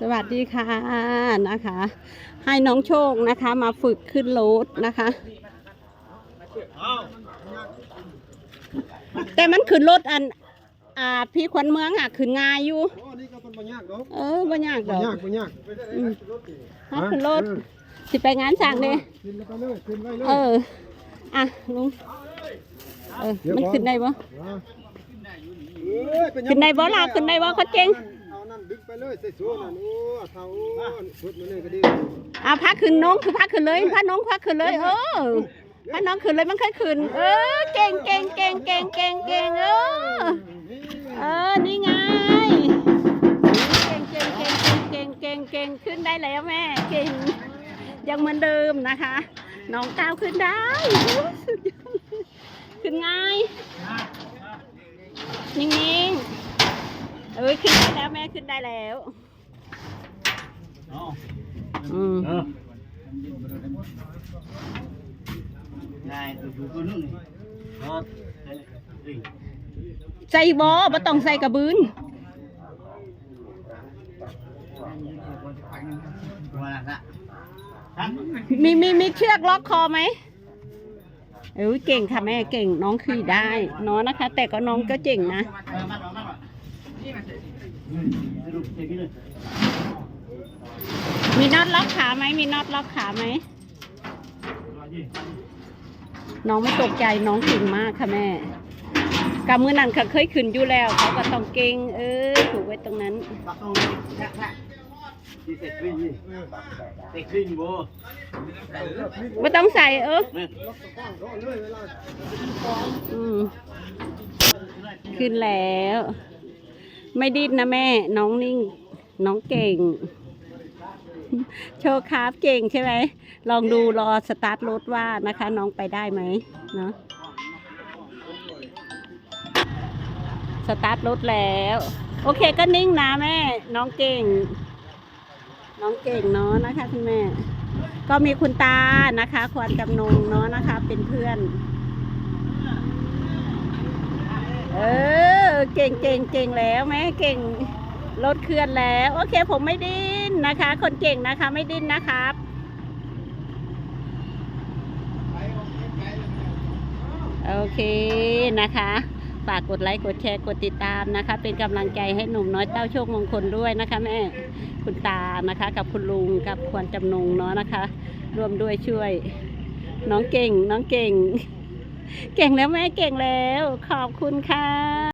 สวัสดีค่ะนะคะ ให้น้องโชคนะคะมาฝึกขึ้นรถนะคะ แต่มันขึ้นรถอันอ่าพี่ขวัญเมืองอะขึ้นง่ายอยู่อ๋อนี่ก็เป็นบ่ยากดอกเออบ่ยากดบ่อกยากบ่ยากอืมถ้าขึ้นรถสิไปงานสั่งเด้ขึ้นแล้วก็เลยขึ้นไว้เลยเอออะลุงเออมันขึ้นได้บ่เอ้ยเป็หยังขึ้นได้บ่ล่ะขึ้นได้บ่เขาเจ๋ง เอานั่นดึงไปเลยใส่สูนั่นโอ้เท่าสุดมาเลยก็ดีอะพักขึ้นน้องคือพักขึ้นเลยพักน้องพักขึ้นเลย เออพักน้องขึ้นเลยมันค่อยขึ้น เออ เก่งเก่งเก่งเก่งเก่งเก่งเออ เออ นี่ไง เก่งเก่งเก่งเก่งเก่งเก่งขึ้นได้แล้วแม่ เก่ง ยังเหมือนเดิมนะคะ น้องก้าวขึ้นได้ ขึ้นง่าย นิ่ง อ้ยขึ้นได้แล้วแม่ขึ้นได้แล้ว อืมเออได้ดูดูตัวนู้นนี่เออได้เลยเอ้ยใส่บอบ่ต้องใส่กระบืนมาละละทั้งมีมีมีเชือกล็อกคอไหมเออเก่งค่ะแม่เก่งน้องขี่ได้น้องนะคะ แต่ก็น้องก็เจ๋งนะเออ มาหน่อยมาหน่อยนี่มาเสร็จอืมสรุปเสร็จนี่เลยมีน็อตล็อกขาไหม มีน็อตล็อกขาไหมมาดิน้องไม่ตกใจน้องเก่งมากค่ะแม่กับมือนั่นเขาเคยขึ้นอยู่แล้ว เขาก็ต้องเก่งเออถูกไว้ตรงนั้นตักตรงนี้แค่แค่ที่เสร็จขึ้นนี่เสร็จขึ้นโบไม่ต้องใส่เออเนี่ยล็อกตะกร้างก็เอาเลยเวลาอืมขึ้นแล้ว ไม่ดิ้นนะแม่ น้องนิ่ง น้องเก่ง โชว์คราฟเก่งใช่ไหม ลองดูรอสตาร์ทรถว่านะคะ น้องไปได้ไหมเนาะสตาร์ทรถแล้ว โอเคก็นิ่งนะแม่ น้องเก่ง น้องเก่งเนาะนะคะคุณแม่ ก็มีคุณตานะคะ ควรจำนงเนาะนะคะ เป็นเพื่อน เออ เก่งเก่งเก่งแล้วแม่เก่งรถเคลื่อนแล้ว โอเคผมไม่ดิ้นนะคะ คนเก่งนะคะไม่ดิ้นนะครับโอเคนะคะฝากกดไลค์กดแชร์กดติดตามนะคะ เป็นกำลังใจให้หนุ่มน้อยเต้าโชคมงคลด้วยนะคะแม่คุณตานะคะ กับคุณลุงกับควรจำนงเนาะนะคะ ร่วมด้วยช่วย น้องเก่งน้องเก่ง เก่งแล้วแม่เก่งแล้ว ขอบคุณค่ะ